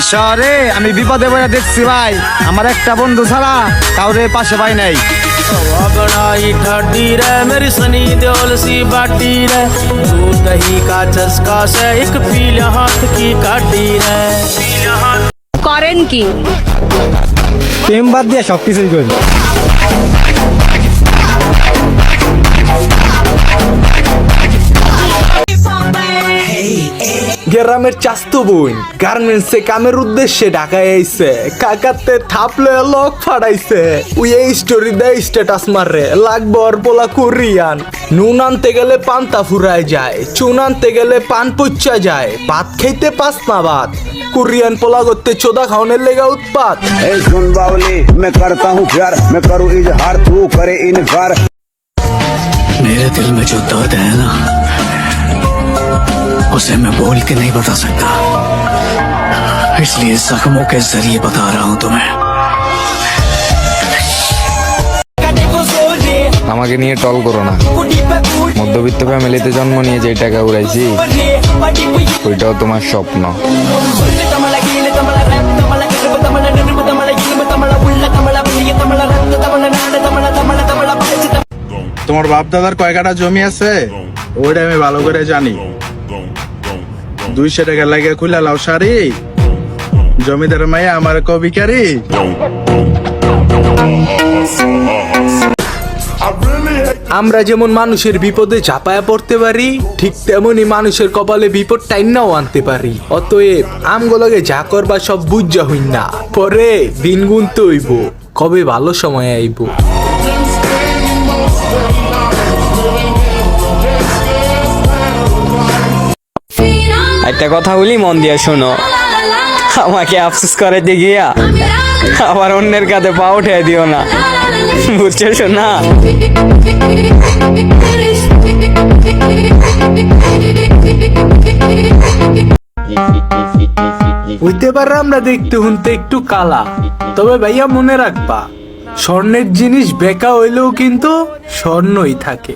এই শহরে আমি বিপদে পড়ে দেখছি ভাই আমার একটা বন্ধু ছাড়া কাউরে পাশে পাই নাই बड़ाई ठाडी रे मेरी सनी देओल सी बाटी रे तू दही का चस्का से एक पीले हाथ की काटी रे पीले हाथ করেন কি প্রেম বাদ দিয়ে সব কিছুই করি গ্রামের চাস্তো বোন গার্মেন্টসে কামের উদ্দেশ্যে ঢাকায় আইছে কাকাতে থাপলে লক ফাড়াইছে উই এই স্টোরি দেয় স্ট্যাটাস মারে লাগবো আর পোলা কোরিয়ান নুন আনতে গেলে পান্তা ফুরায় যায় চুন আনতে গেলে পান পুচ্চা যায় ভাত খাইতে পাস না ভাত কোরিয়ান পোলা করতে চোদা খাওয়ানোর লেগা উৎপাত ए सुन बावली मैं करता हूँ प्यार मैं करूँ इजहार तू करे इनकार मेरे दिल में जो दर्द है ना उसे मैं बोल के नहीं बता सकता इसलिए जख्मों के जरिए बता रहा हूं तुम्हें আমাকে নিয়ে টল করো না মধ্যবিত্ত ফ্যামিলিতে জন্ম নিয়ে যে টাকা উড়াইছি ওইটাও তোমার স্বপ্ন তোমার বাপ দাদার কয় কাটা জমি আছে ওইটা আমি ভালো করে জানি দুইশো টাকা লাগে খুলা লাও শাড়ি। জমিদার মাইয়া আমার কবিকারি আমরা যেমন মানুষের বিপদে ঝাঁপায়া পড়তে পারি, ঠিক তেমনি মানুষের কপালে বিপদ টাইনাও আনতে পারি। অতএব আমগুলোকে যা করবা সব বুঝা হইন। না পরে দিন গুনতে হইব, কবে ভালো সময় আইব। একটা কথা বলি মন দিয়ে শোনো। আমাকে আফসোস করে গিয়া আবার অন্যের কাছে পা উঠে দিও না। বুঝছ শোনা হইতে পারে আমরা দেখতে শুনতে একটু কালা তবে ভাইয়া মনে রাখবা স্বর্ণের জিনিস বেকা হইলেও কিন্তু স্বর্ণই থাকে।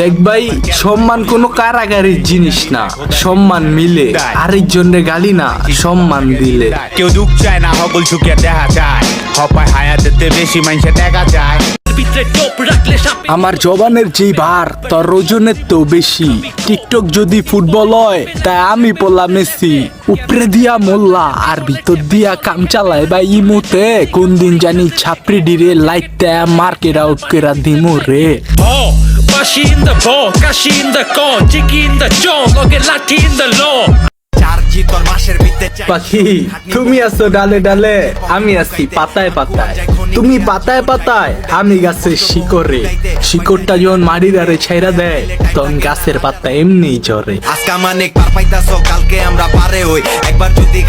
দেখ ভাই সম্মান কোনো কারাগারের জিনিস না। সম্মান মিলে। আরেকজনের গালি না সম্মান দিলে। কেউ দুঃখ চায় না হগল ঝুঁকে দেখা যায়। হপায় হায়াতে বেশি মানুষে দেখা যায়। আমার জবানের যে ভার তোর ওজনের তো বেশি। টিকটক যদি ফুটবল হয় তাই আমি পোলা মেসি। উপরে দিয়া মোল্লা আর ভিতর দিয়া কাম চালায়। বা ইমুতে কোন দিন জানি ছাপড়ি ডিরে লাইতে মার্কেট আউট কেরা দিমু রে। Bashi in the ball, kashi in the con, jiggy in the log and lathi in the law. পাখি তুমি আছো ডালে ডালে আমি আছি পাতায় পাতায়। তুমি পাতায় পাতায় আমি গাছের শিকড়ে। শিকড়টা যখন মাটির আরে ছাইরা দেয় তখন গাছের পাতা এমনিই ঝরে। আজকে মানে পার পাইতাছো কালকে আমরা পারে হই। একবার যদি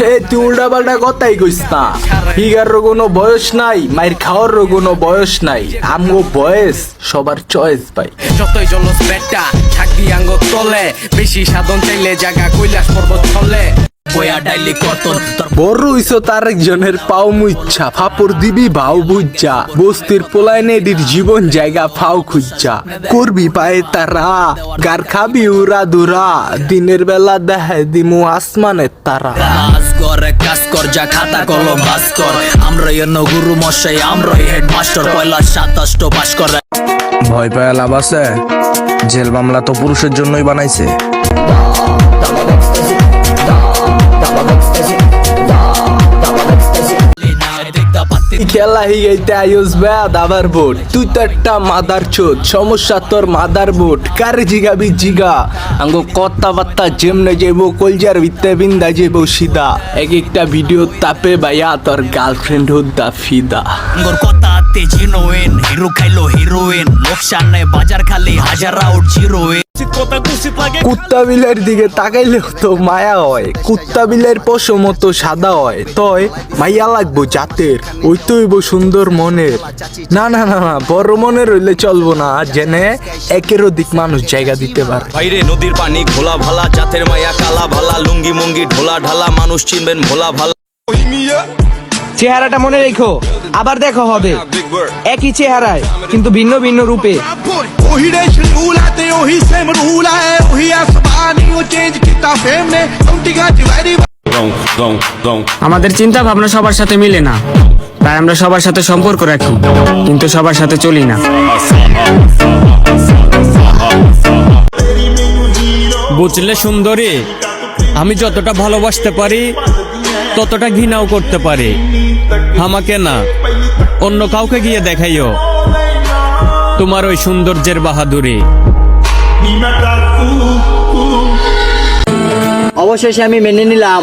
হে তুই উল্টা পাল্টা কথাই কইস না। হিগারও কোনো বয়স নাই মায়ের খাওয়ারও কোনো বয়স নাই। আমগো বয়স সবার চয়েস ভাই। যতই জলস বেটা থাকবি আঙ্গ তলে বেশি সাধন চাইলে জায়গা কৈলাস পর্বত চলে বয়া ডাইলি কতন বড় হইছো তার একজনের পাও মুইচ্ছা ফাপড় দিবি ভাও বুঝা বস্তির পোলায় জীবন জায়গা ফাও খুঁজা। করবি পায়ে তারা গার খাবি উড়া দুরা। দিনের বেলা দেখায় দিমু আসমানের তারা। কাজ কর কাজ কর যা খাতা কলম বাস কর। আমরা এন্ন গুরু মশাই আমরা হেডমাস্টার পয়লা সাতাষ্ট পাস করে। ভয় পায় লাভ আছে? জেল মামলা তো পুরুষের জন্যই বানাইছে। খেলা হিগাইতে আয়ুস বে দাবার বোট। তুই তো একটা মাদার চোদ সমস্যা তোর মাদার বোট। কারে জিগাবি জিগা? আঙ্গো কথা বার্তা যেমনে যাইব কলজার ভিত্তে বিন্দা যাইব সিদা এক একটা ভিডিও তাপে বাইয়া তোর গার্লফ্রেন্ড হুদ্দা ফিদা। গর কথা আতে জিনোইন হিরো খাইলো হিরোইন লোকসান বাজার খালি হাজার আউট জিরোইন কুত্তা বিলের দিকে তাকাইলেও তো মায়া হয়। কুত্তা বিলের পশু মতো সাদা হয়। তয় মাইয়া লাগবো জাতের ওই তো হইব সুন্দর মনের। না না না না বড় মনের হইলে চলবো না জেনে একের অধিক মানুষ জায়গা দিতে পারে। বাইরে নদীর পানি ঘোলা ভালা জাতের মায়া কালা ভালা লুঙ্গি মুঙ্গি ঢোলা ঢালা মানুষ চিনবেন ভোলা ভালা। চেহারাটা মনে রেখো আবার দেখো হবে। একই চেহারায় কিন্তু ভিন্ন ভিন্ন রূপে। ਉਹੀ ਦੇਸ਼ ਰੂਲ ਹੈ ਤੇ ਉਹੀ ਸੇਮ ਰੂਲ ਹੈ ਉਹੀ ਅਸਮਾਨੀ ਉਹ ਚੇਂਜ ਕੀਤਾ ਫੇਮ ਨੇ ਕਾਉਂਟਿੰਗਾਂ ਚ ਵੈਰੀ আমাদের চিন্তা ভাবনা সবার সাথে মিলে না তাই আমরা সবার সাথে সম্পর্ক রাখি কিন্তু সবার সাথে চলি না বুঝলে সুন্দরী আমি যতটা ভালোবাসতে পারি ততটা ঘৃণাও করতে পারি আমাকে না অন্য কাউকে গিয়ে দেখাইও তোমার ওই সৌন্দর্যের বাহাদুরি। অবশেষে আমি মেনে নিলাম।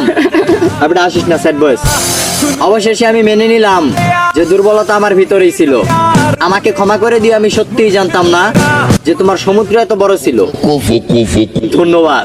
আপনি আসিস না স্যাড বয়স অবশেষে আমি মেনে নিলাম যে দুর্বলতা আমার ভিতরেই ছিল। আমাকে ক্ষমা করে দিয়ে আমি সত্যিই জানতাম না যে তোমার সমুদ্র এত বড় ছিল। ধন্যবাদ।